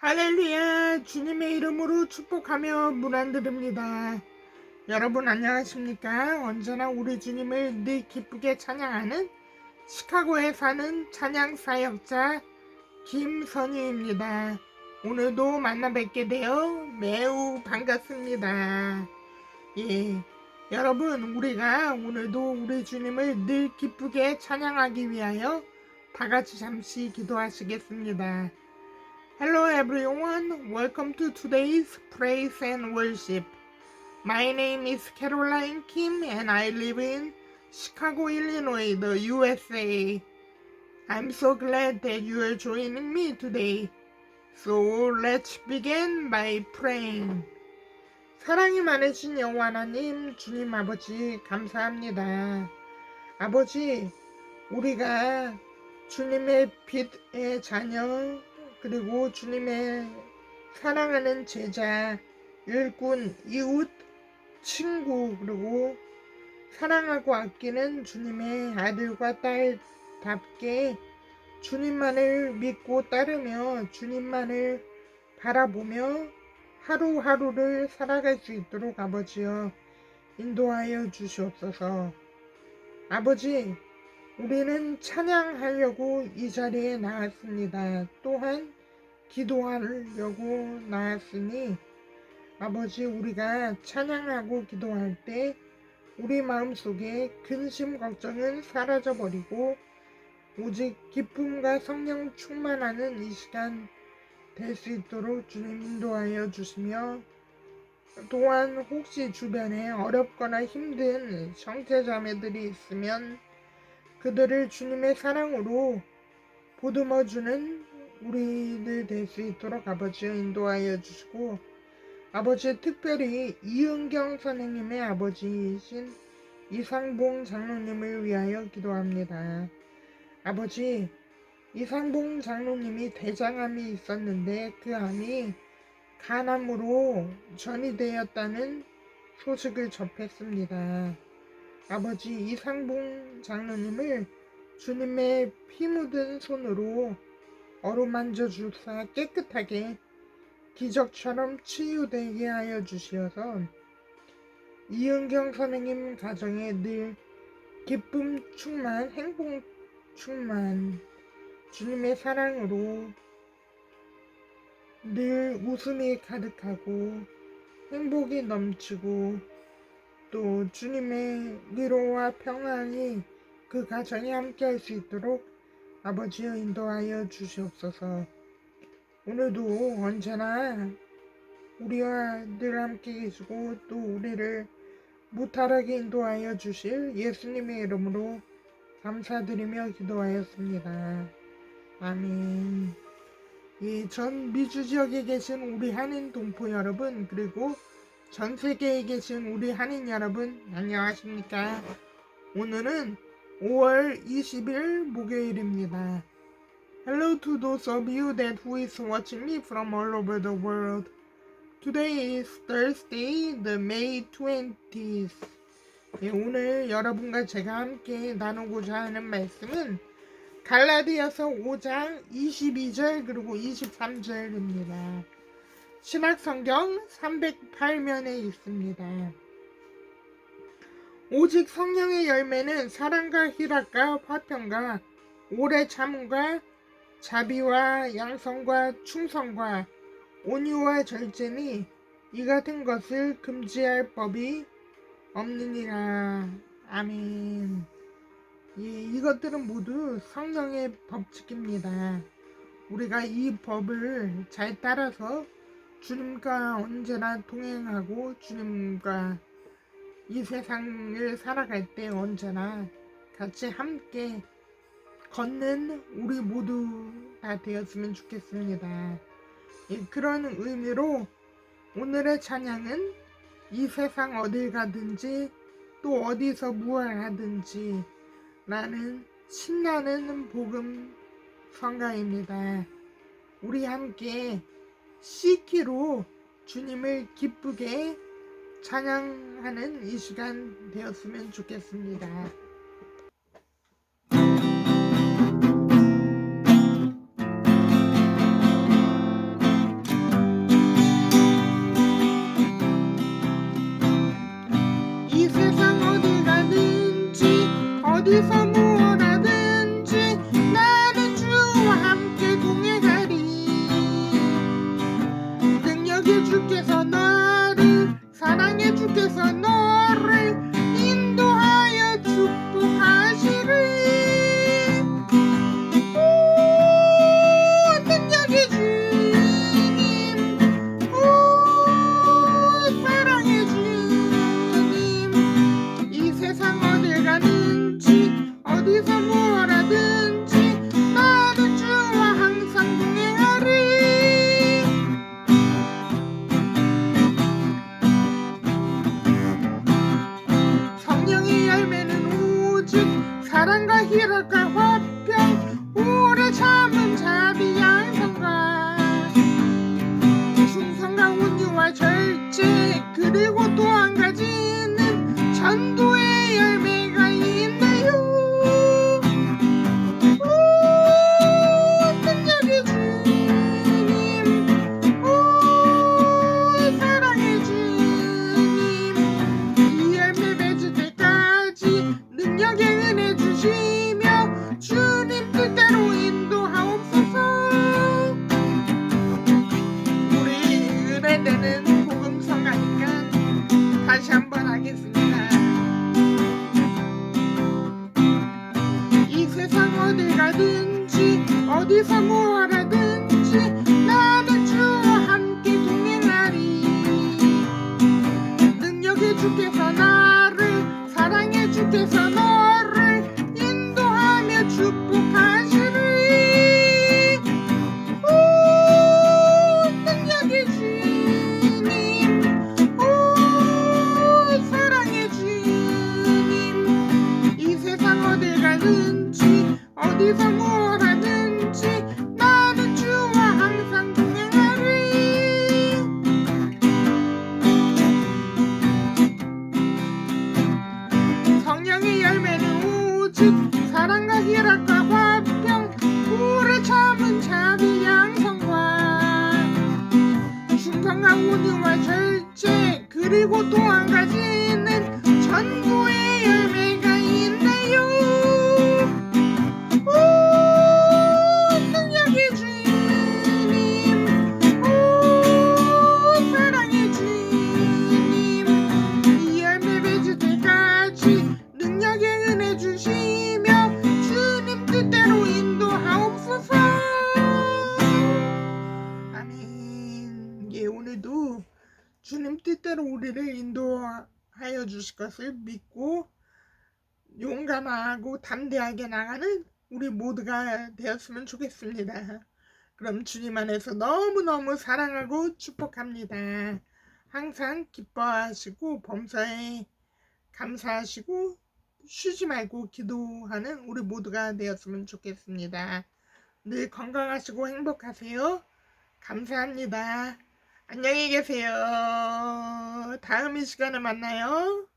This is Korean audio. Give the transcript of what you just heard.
할렐루야 주님의 이름으로 축복하며 문안드립니다. 여러분 안녕하십니까? 언제나 우리 주님을 늘 기쁘게 찬양하는 시카고에 사는 찬양 사역자 김선희입니다. 오늘도 만나 뵙게 되어 매우 반갑습니다. 예, 여러분 우리가 오늘도 우리 주님을 늘 기쁘게 찬양하기 위하여 다 같이 잠시 기도하시겠습니다. Hello everyone, welcome to today's praise and worship. My name is Caroline Kim and I live in Chicago, Illinois, the USA. I'm so glad that you are joining me today. So let's begin by praying. 사랑이 많으신 여호와 하나님, 주님 아버지 감사합니다. 아버지, 우리가 주님의 빛의 자녀 그리고 주님의 사랑하는 제자, 일꾼, 이웃, 친구, 그리고 사랑하고 아끼는 주님의 아들과 딸답게 주님만을 믿고 따르며 주님만을 바라보며 하루하루를 살아갈 수 있도록 아버지여 인도하여 주시옵소서. 아버지, 우리는 찬양하려고 이 자리에 나왔습니다. 또한 기도하려고 나왔으니 아버지 우리가 찬양하고 기도할 때 우리 마음속에 근심 걱정은 사라져 버리고 오직 기쁨과 성령 충만하는 이 시간 될 수 있도록 주님 인도하여 주시며 또한 혹시 주변에 어렵거나 힘든 형제자매들이 있으면 그들을 주님의 사랑으로 보듬어주는 우리들 될 수 있도록 아버지여 인도하여 주시고 아버지 특별히 이은경 선생님의 아버지이신 이상봉 장로님을 위하여 기도합니다. 아버지 이상봉 장로님이 대장암이 있었는데 그 암이 간암으로 전이 되었다는 소식을 접했습니다. 아버지 이상봉 장로님을 주님의 피 묻은 손으로 어루만져 주사 깨끗하게 기적처럼 치유되게 하여 주시어서 이은경 선생님 가정에 늘 기쁨 충만, 행복 충만, 주님의 사랑으로 늘 웃음이 가득하고 행복이 넘치고 또 주님의 위로와 평안이 그 가정에 함께할 수 있도록 아버지여 인도하여 주시옵소서. 오늘도 언제나 우리와 늘 함께 계시고 또 우리를 무탈하게 인도하여 주실 예수님의 이름으로 감사드리며 기도하였습니다. 아멘. 예, 전 미주 지역에 계신 우리 한인 동포 여러분 그리고 전 세계에 계신 우리 한인 여러분 안녕하십니까? 오늘은 5월 20일 목요일입니다. Hello to those of you that who is watching me from all over the world. Today is Thursday, the May 20th. 예, 오늘 여러분과 제가 함께 나누고자 하는 말씀은 갈라디아서 5장 22절 그리고 23절입니다. 신학성경 308면에 있습니다. 오직 성령의 열매는 사랑과 희락과 화평과 오래 참음과 자비와 양성과 충성과 온유와 절제니 이 같은 것을 금지할 법이 없느니라. 아멘. 예, 이것들은 모두 성령의 법칙입니다. 우리가 이 법을 잘 따라서 주님과 언제나 동행하고 주님과 이 세상을 살아갈 때 언제나 같이 함께 걷는 우리 모두 다 되었으면 좋겠습니다. 예, 그런 의미로 오늘의 찬양은 이 세상 어딜 가든지 또 어디서 무엇을 하든지 나는 신나는 복음 성가입니다. 우리 함께 시키로 주님을 기쁘게 찬양하는 이 시간 되었으면 좋겠습니다. 이 세상 어디 가는지 어디서 능력의 주께 그리고 또 한 가지는 전부 주실 것을 믿고 용감하고 담대하게 나가는 우리 모두가 되었으면 좋겠습니다. 그럼 주님 안에서 너무너무 사랑하고 축복합니다. 항상 기뻐하시고 범사에 감사하시고 쉬지 말고 기도하는 우리 모두가 되었으면 좋겠습니다. 늘 건강하시고 행복하세요. 감사합니다. 안녕히 계세요. 다음 이 시간에 만나요.